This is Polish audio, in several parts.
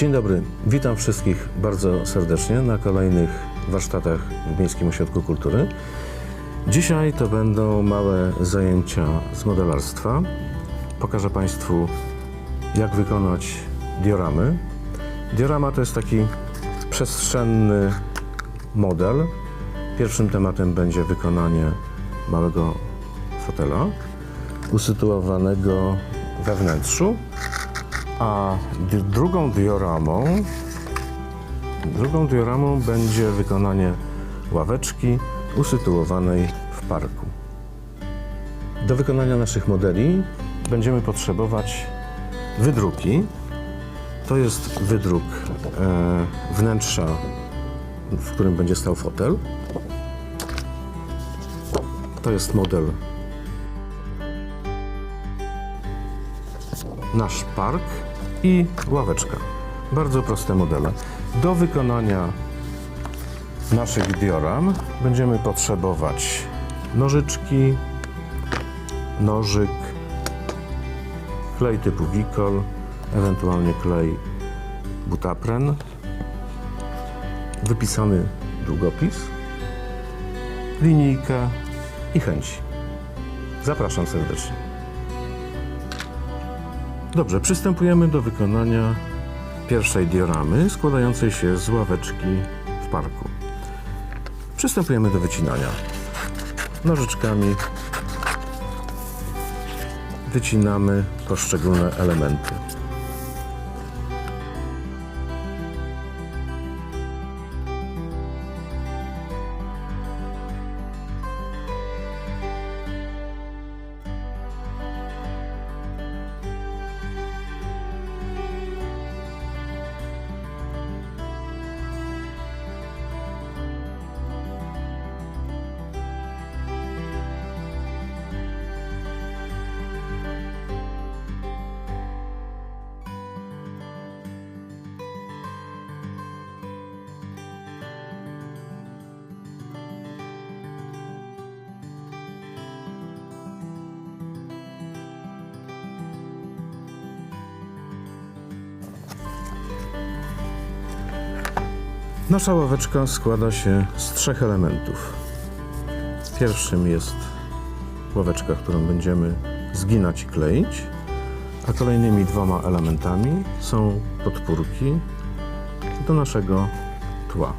Dzień dobry, witam wszystkich bardzo serdecznie na kolejnych warsztatach w Miejskim Ośrodku Kultury. Dzisiaj to będą małe zajęcia z modelarstwa. Pokażę Państwu, jak wykonać dioramy. Diorama to jest taki przestrzenny model. Pierwszym tematem będzie wykonanie małego fotela usytuowanego we wnętrzu, a drugą dioramą drugą dioramą będzie wykonanie ławeczki usytuowanej w parku. Do wykonania naszych modeli będziemy potrzebować wydruki. To jest wydruk e, wnętrza, w którym będzie stał fotel. To jest model nasz park i ławeczka. Bardzo proste modele. Do wykonania naszych dioram będziemy potrzebować nożyczki, nożyk, klej typu Wicol, ewentualnie klej butapren, wypisany długopis, linijka i chęci. Zapraszam serdecznie. Dobrze, przystępujemy do wykonania pierwszej dioramy składającej się z ławeczki w parku. Przystępujemy do wycinania. Nożyczkami wycinamy poszczególne elementy. Nasza ławeczka składa się z trzech elementów. Pierwszym jest ławeczka, którą będziemy zginać i kleić, a kolejnymi dwoma elementami są podpórki do naszego tła.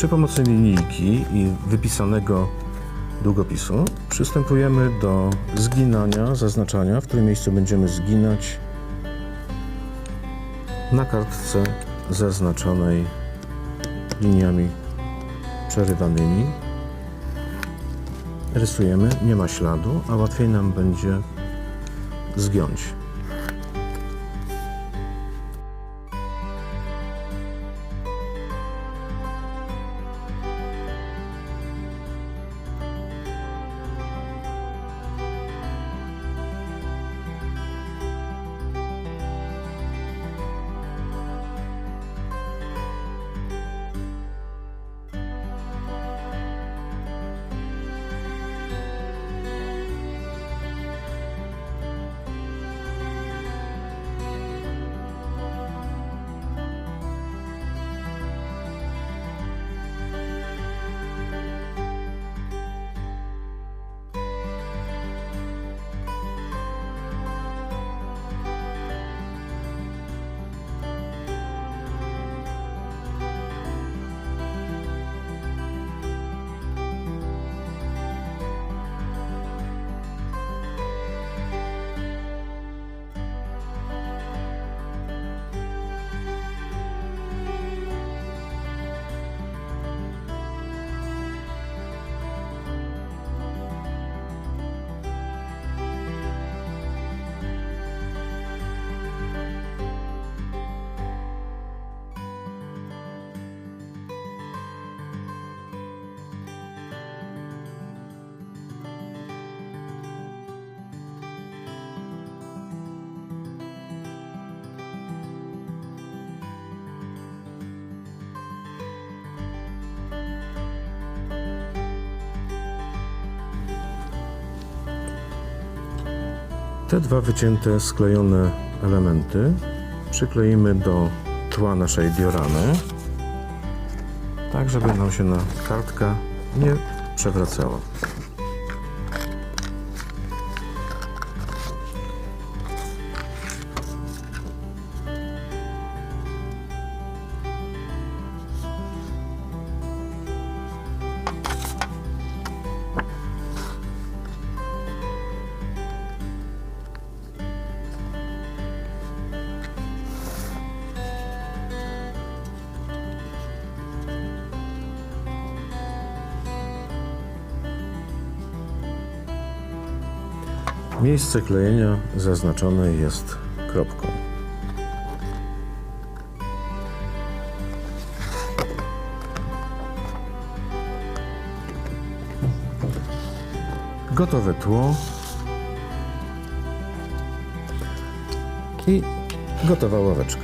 Przy pomocy linijki i wypisanego długopisu przystępujemy do zginania, zaznaczania, w którym miejscu będziemy zginać na kartce zaznaczonej liniami przerywanymi. Rysujemy, nie ma śladu, a łatwiej nam będzie zgiąć. Te dwa wycięte, sklejone elementy przykleimy do tła naszej dioramy, tak żeby nam się na kartka nie przewracała. Miejsce klejenia zaznaczone jest kropką. Gotowe tło i gotowa ławeczka.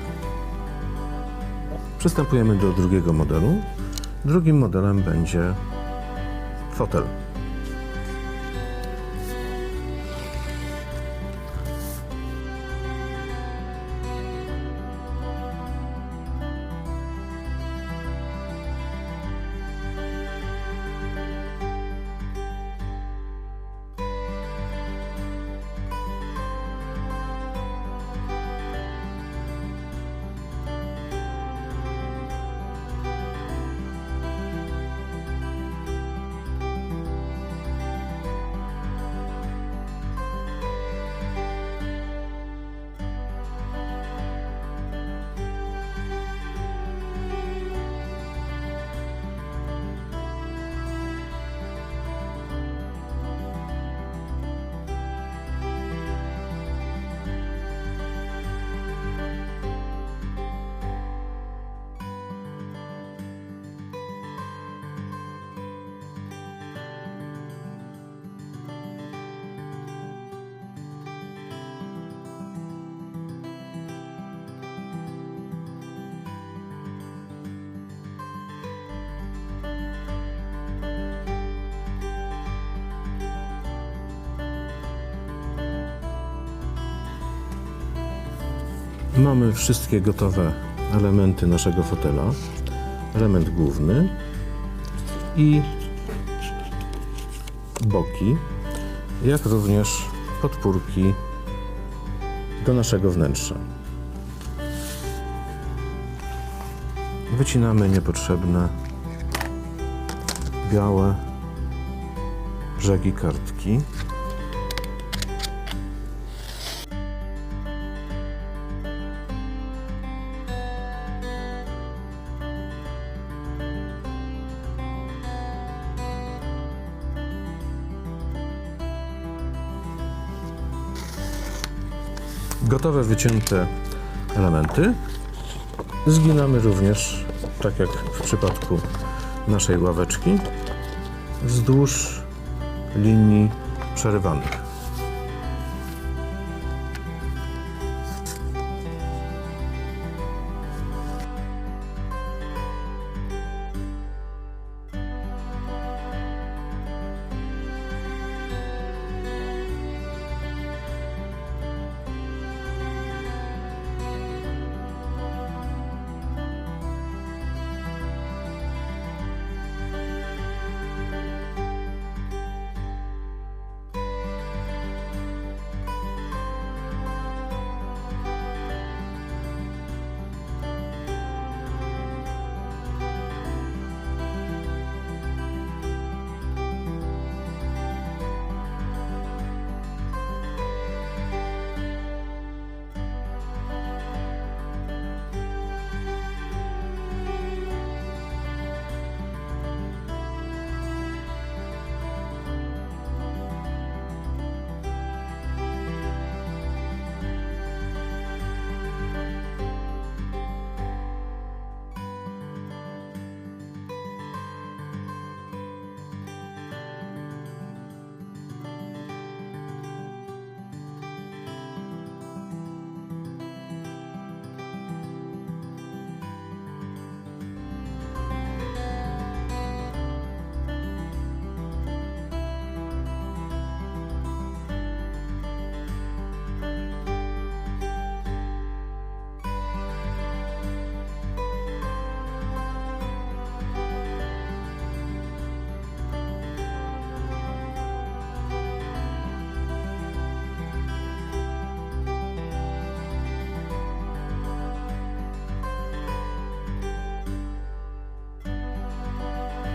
Przystępujemy do drugiego modelu. Drugim modelem będzie fotel. Mamy wszystkie gotowe elementy naszego fotela. Element główny i boki, jak również podpórki do naszego wnętrza. Wycinamy niepotrzebne białe brzegi kartki. Gotowe wycięte elementy zginamy również, tak jak w przypadku naszej ławeczki, wzdłuż linii przerywanych.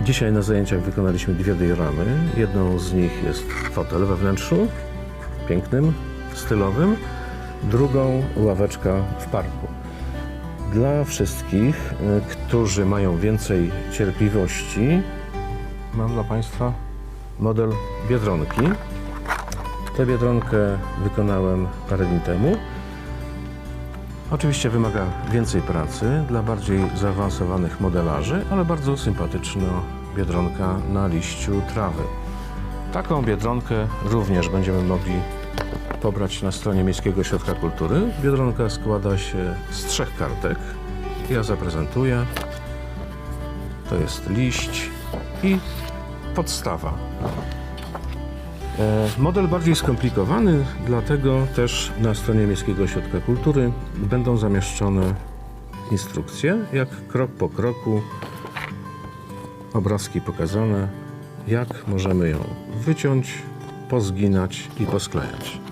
Dzisiaj na zajęciach wykonaliśmy dwie dioramy. Jedną z nich jest fotel we wnętrzu, pięknym, stylowym. Drugą ławeczka w parku. Dla wszystkich, y, którzy mają więcej cierpliwości, mam dla Państwa model Biedronki. Tę Biedronkę wykonałem parę dni temu. Oczywiście wymaga więcej pracy dla bardziej zaawansowanych modelarzy, ale bardzo sympatyczna biedronka na liściu trawy. Taką biedronkę również będziemy mogli pobrać na stronie Miejskiego Ośrodka Kultury. Biedronka składa się z trzech kartek. Ja zaprezentuję. To jest liść i podstawa. E, Model bardziej skomplikowany, dlatego też na stronie Miejskiego Ośrodka Kultury będą zamieszczone instrukcje, jak krok po kroku, obrazki pokazane, jak możemy ją wyciąć, pozginać i posklejać.